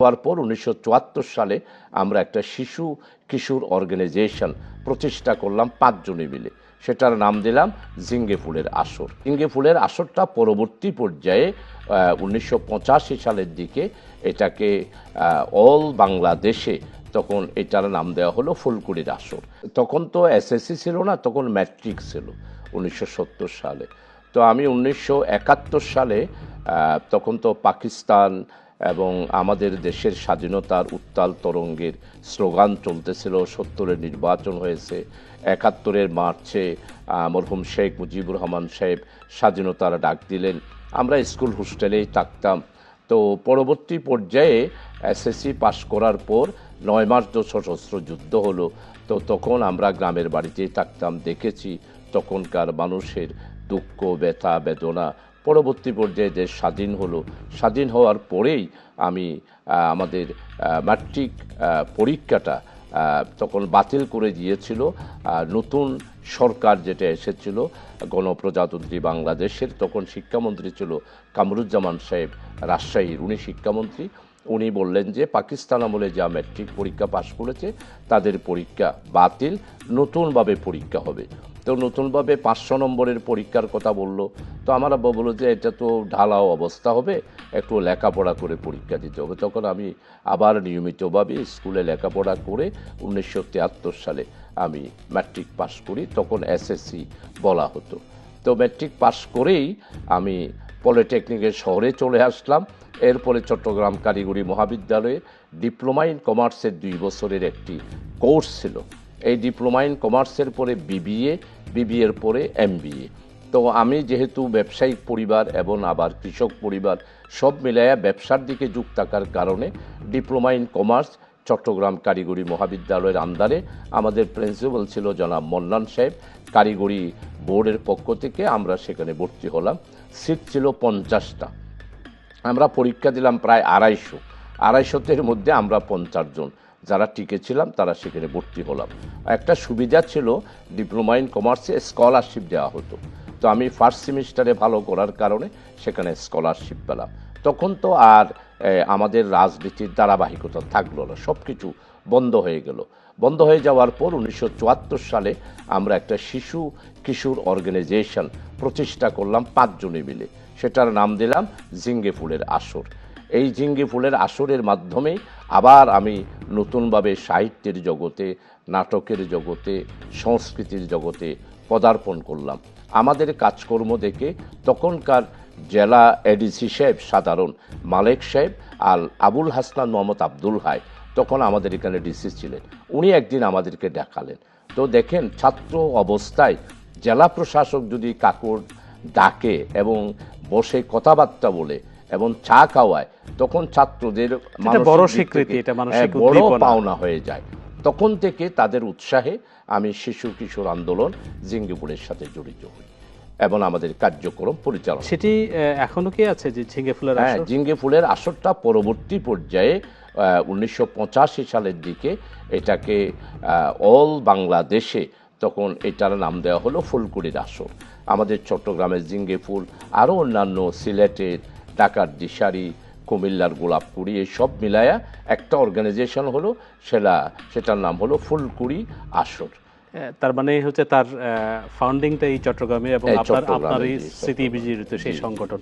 হওয়ার পর উনিশশো চুয়াত্তর সালে আমরা একটা শিশু কিশোর অর্গানাইজেশন প্রতিষ্ঠা করলাম পাঁচজনে মিলে। সেটার নাম দিলাম জিঙ্গে ফুলের আসর। জিঙ্গে ফুলের আসরটা পরবর্তী পর্যায়ে উনিশশো পঁচাশি সালের দিকে এটাকে অল বাংলাদেশে তখন এটার নাম দেওয়া হলো ফুলকুড়ির আসর। তখন তো এসএসসি ছিল না, তখন ম্যাট্রিক ছিল উনিশশো সত্তর সালে। তো আমি উনিশশো একাত্তর সালে তখন তো পাকিস্তান এবং আমাদের দেশের স্বাধীনতার উত্তাল তরঙ্গের স্লোগান চলতেছিল, সত্তরের নির্বাচন হয়েছে, একাত্তরের মার্চে মরহুম শেখ মুজিবুর রহমান সাহেব স্বাধীনতার ডাক দিলেন। আমরা স্কুল হোস্টেলেই থাকতাম। তো পরবর্তী পর্যায়ে এসএসসি পাশ করার পর নয় মাস তো সশস্ত্র যুদ্ধ হলো। তো তখন আমরা গ্রামের বাড়িতেই থাকতাম, দেখেছি তখনকার মানুষের দুঃখ, ব্যথা, বেদনা পরবর্তী পর্যায়ে দেশ স্বাধীন হলো, স্বাধীন হওয়ার পরেই আমি আমাদের ম্যাট্রিক পরীক্ষাটা তখন বাতিল করে দিয়েছিল। নতুন সরকার যেটা এসেছিল, গণপ্রজাতন্ত্রী বাংলাদেশের, তখন শিক্ষামন্ত্রী ছিল কামরুজ্জামান সাহেব রাজশাহীর। উনি শিক্ষামন্ত্রী। উনি বললেন যে, পাকিস্তান আমলে যা ম্যাট্রিক পরীক্ষা পাশ করেছে, তাদের পরীক্ষা বাতিল, নতুনভাবে পরীক্ষা হবে। তো নতুনভাবে পাঁচশো নম্বরের পরীক্ষার কথা বলল। তো আমার আব্বা বলল যে, এটা তো ঢালাও অবস্থা হবে, একটু লেখাপড়া করে পরীক্ষা দিতে হবে। তখন আমি আবার নিয়মিতভাবে স্কুলে লেখাপড়া করে উনিশশো তিয়াত্তর সালে আমি ম্যাট্রিক পাশ করি, তখন এসএসসি বলা হতো। তো ম্যাট্রিক পাশ করেই আমি পলিটেকনিকের শহরে চলে আসলাম। এরপরে চট্টগ্রাম কারিগরি মহাবিদ্যালয়ে ডিপ্লোমা ইন কমার্সের দুই বছরের একটি কোর্স ছিল। এই ডিপ্লোমা ইন কমার্সের পরে বিবিএ বিবিএর পরে এমবিএ তো আমি যেহেতু ব্যবসায়িক পরিবার এবং আবার কৃষক পরিবার, সব মিলাইয়া ব্যবসার দিকে যুক্ত থাকার কারণে ডিপ্লোমা ইন কমার্স চট্টগ্রাম কারিগরি মহাবিদ্যালয়ের আন্দারে আমাদের প্রিন্সিপাল ছিল জনাব মন্নান সাহেব। কারিগরি বোর্ডের পক্ষ থেকে আমরা সেখানে ভর্তি হলাম। সিট ছিল পঞ্চাশটা। আমরা পরীক্ষা দিলাম প্রায় আড়াইশো। আড়াইশোতের মধ্যে আমরা পঞ্চাশ জন। যারা টিকে ছিলাম তারা সেখানে ভর্তি হলাম। একটা সুবিধা ছিল, ডিপ্লোমা ইন কমার্সে স্কলারশিপ দেওয়া হতো। তো আমি ফার্স্ট সেমিস্টারে ভালো করার কারণে সেখানে স্কলারশিপ পেলাম। তখন তো আর আমাদের রাজনীতির ধারাবাহিকতা থাকল না সব কিছু বন্ধ হয়ে গেল। বন্ধ হয়ে যাওয়ার পর উনিশশো চুয়াত্তর সালে আমরা একটা শিশু কিশোর অর্গানাইজেশন প্রতিষ্ঠা করলাম পাঁচজনে মিলে। সেটার নাম দিলাম জিঙ্গে ফুলের আসর। এই জিঙ্গি ফুলের আসরের মাধ্যমেই আবার আমি নতুনভাবে সাহিত্যের জগতে, নাটকের জগতে, সংস্কৃতির জগতে পদার্পণ করলাম। আমাদের কাজকর্ম দেখে তখনকার জেলা এডিসি সাহেব সাধারণ মালেক সাহেব আর আবুল হাসনান মোহাম্মদ আব্দুল হাই তখন আমাদের এখানে ডিসি ছিলেন। উনি একদিন আমাদেরকে দেখালেন। তো দেখেন, ছাত্র অবস্থায় জেলা প্রশাসক যদি কাকুর ডাকে এবং বসে কথাবার্তা বলে এবং চা খাওয়ায় তখন ছাত্রদের বড় স্বীকৃতি, এটা হ্যাঁ, বড় পাওনা হয়ে যায়। তখন থেকে তাদের উৎসাহে আমি শিশু কিশোর আন্দোলন জিঙ্গিপুরের সাথে জড়িত হই এবং আমাদের কার্যক্রম পরিচালনা সেটি এখনও কি আছে যে ঝিঙ্গে ফুলের হ্যাঁ? জিঙ্গে ফুলের আসরটা পরবর্তী পর্যায়ে উনিশশো পঁচাশি সালের দিকে এটাকে অল বাংলাদেশে তখন এটার নাম দেওয়া হলো ফুলকুড়ির আসর। আমাদের চট্টগ্রামের জিঙ্গে ফুল আরও অন্যান্য সিলেটের ঢাকার দিশারি কুমিল্লার গোলাপকুড়ি এই সব মিলায়া একটা অর্গানাইজেশন হলো সেটা সেটার নাম হলো ফুলকুড়ি আসর। আহ, তার মানে হচ্ছে তার ফাউন্ডিংটা এই চট্টগ্রামে এবং আপনার আপনার এই স্মৃতিবিজড়িত সেই। সংগঠন।